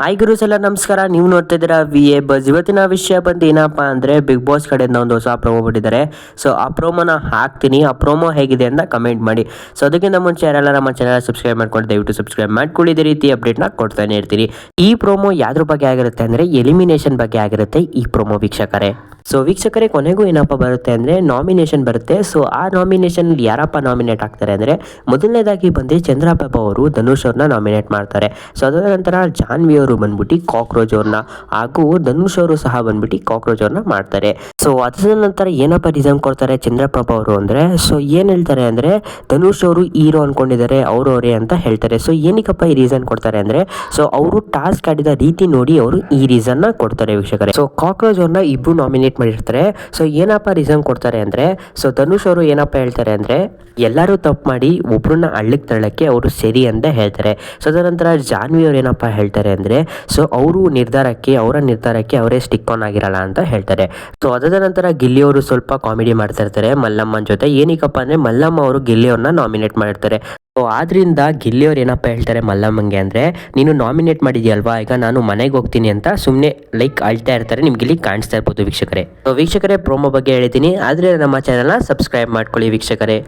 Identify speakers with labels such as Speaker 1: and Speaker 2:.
Speaker 1: Hi ಗುರುಸ್ ಎಲ್ಲ ನಮಸ್ಕಾರ. ನೀವು ನೋಡ್ತಾ ಇದ್ದೀರಾ ವಿ ಎ ಬಸ್ ಇವತ್ತಿನ ವಿಷಯ ಬಂದು ಏನಪ್ಪ ಅಂದರೆ ಬಿಗ್ ಬಾಸ್ ಕಡೆಯಿಂದ ಒಂದು ಹೊಸ ಪ್ರೋಮೋ ಬಿಟ್ಟಿದ್ದಾರೆ ಸೊ ಆ ಪ್ರೋಮೋನ ಹಾಕ್ತೀನಿ. ಆ ಪ್ರೋಮೋ ಹೇಗಿದೆ ಅಂತ ಕಮೆಂಟ್ ಮಾಡಿ. ಸೊ ಅದಕ್ಕಿಂತ ಮುಂಚೆ ಯಾರೆಲ್ಲ ನಮ್ಮ ಚಾನಲ್ ಸಬ್ಸ್ಕ್ರೈಬ್ ಮಾಡ್ಕೊಂಡು ದಯವಿಟ್ಟು ಸಬ್ಸ್ಕ್ರೈಬ್ ಮಾಡ್ಕೊಳ್ಳಿ. ಇದೇ ರೀತಿ ಅಪ್ಡೇಟ್ನ ಕೊಡ್ತಾನೆ ಇರ್ತೀನಿ ಈ ಪ್ರೋಮೋ ಯಾವ್ದ್ರ ಬಗ್ಗೆ ಆಗಿರುತ್ತೆ ಅಂದರೆ ಎಲಿಮಿನೇಷನ್ ಬಗ್ಗೆ ಆಗಿರುತ್ತೆ ಈ ಪ್ರೋಮೋ ವೀಕ್ಷಕರೇ. ಸೊ ವೀಕ್ಷಕರೇ, ಕೊನೆಗೂ ಏನಪ್ಪ ಬರುತ್ತೆ ಅಂದರೆ ನಾಮಿನೇಷನ್ ಬರುತ್ತೆ. ಸೊ ಆ ನಾಮಿನೇಷನ್ ಯಾರಪ್ಪ ನಾಮಿನೇಟ್ ಆಗ್ತಾರೆ ಅಂದರೆ ಮೊದಲನೇದಾಗಿ ಬಂದು ಚಂದ್ರಬಾಬು ಅವರು ಧನುಷ್ ಅವ್ರನ್ನ ನಾಮಿನೇಟ್ ಮಾಡ್ತಾರೆ. ಸೊ ಅದಾದ ನಂತರ ಜಾನ್ವಿ ಅವರು ಬಂದ್ಬಿಟ್ಟು ಕಾಕ್ರೋಚ್ ಅವ್ರನ್ನ ಹಾಗೂ ಧನುಷ್ ಅವರು ಸಹ ಬಂದ್ಬಿಟ್ಟು ಕಾಕ್ರೋಚ್ ಅವ್ರನ್ನ ಮಾಡ್ತಾರೆ. ಸೊ ಅದಾದ ನಂತರ ಏನಪ್ಪ ರೀಸನ್ ಕೊಡ್ತಾರೆ ಚಂದ್ರಪ್ರಭ ಅವರು ಅಂದರೆ ಸೊ ಏನು ಹೇಳ್ತಾರೆ ಅಂದರೆ, ಧನುಷ್ ಅವರು ಹೀರೋ ಅನ್ಕೊಂಡಿದ್ದಾರೆ, ಅವರೇ ಅಂತ ಹೇಳ್ತಾರೆ. ಸೊ ಏನಕ್ಕಪ್ಪ ಈ ರೀಸನ್ ಕೊಡ್ತಾರೆ ಅಂದರೆ ಸೊ ಅವರು ಟಾಸ್ಕ್ ಆಡಿದ ರೀತಿ ನೋಡಿ ಅವರು ಈ ರೀಸನ್ನ ಕೊಡ್ತಾರೆ ವೀಕ್ಷಕರೇ. ಸೊ ಕಾಕ್ರೋಚ್ ಅವ್ರನ್ನ ಇಬ್ಬರು ನಾಮಿನೇಟ್ ಮಾಡಿರ್ತಾರೆ. ಸೊ ಏನಪ್ಪ ರೀಸನ್ ಕೊಡ್ತಾರೆ ಅಂದರೆ ಸೊ ಧನುಷ್ ಅವರು ಏನಪ್ಪ ಹೇಳ್ತಾರೆ ಅಂದರೆ, ಎಲ್ಲರೂ ತಪ್ಪು ಮಾಡಿ ಒಬ್ಬರನ್ನ ಹಳ್ಳಿಗೆ ತಳ್ಳಕ್ಕೆ ಅವರು ಸರಿ ಅಂತ ಹೇಳ್ತಾರೆ. ಸೊ ಅದರ ನಂತರ ಜಾನ್ವಿ ಅವ್ರು ಏನಪ್ಪ ಹೇಳ್ತಾರೆ ಅಂದರೆ ಸೊ ಅವರು ನಿರ್ಧಾರಕ್ಕೆ, ಅವರ ನಿರ್ಧಾರಕ್ಕೆ ಅವರೇ ಸ್ಟಿಕ್ ಆನ್ ಆಗಿರಲ್ಲ ಅಂತ ಹೇಳ್ತಾರೆ. ಸೊ ಅದಾದ ನಂತರ ಗಿಲ್ಲಿ ಅವರು ಸ್ವಲ್ಪ ಕಾಮಿಡಿ ಮಾಡ್ತಾ ಇರ್ತಾರೆ. ಮಲ್ಲಮ್ಮನ ಜೊತೆ. ಏನಕ್ಕಪ್ಪ ಅಂದರೆ ಮಲ್ಲಮ್ಮ ಅವರು ಗಿಲ್ಲಿ ಅವ್ರನ್ನ ನಾಮಿನೇಟ್ ಮಾಡಿರ್ತಾರೆ. ಸೊ ಆದ್ರಿಂದ ಗಿಲ್ಲಿಯವ್ರು ಏನಪ್ಪ ಹೇಳ್ತಾರೆ ಮಲ್ಲಮ್ಮಂಗೆ ಅಂದರೆ, ನೀನು ನಾಮಿನೇಟ್ ಮಾಡಿದ್ಯಲ್ವಾ? ಈಗ ನಾನು ಮನೆಗೆ ಹೋಗ್ತೀನಿ ಅಂತ ಸುಮ್ಮನೆ ಲೈಕ್ ಅಳ್ತಾ ಇರ್ತಾರೆ. ನಿಮ್ಗೆ ಇಲ್ಲಿ ಕಾಣಿಸ್ತಾ ಇರ್ಬೋದು ವೀಕ್ಷಕರೇ. ಸೊ ವೀಕ್ಷಕರೇ ಪ್ರೋಮೋ ಬಗ್ಗೆ ಹೇಳಿದ್ದೀನಿ. ಆದರೆ ನಮ್ಮ ಚಾನಲ್ನ ಸಬ್ಸ್ಕ್ರೈಬ್ ಮಾಡ್ಕೊಳ್ಳಿ ವೀಕ್ಷಕರೇ.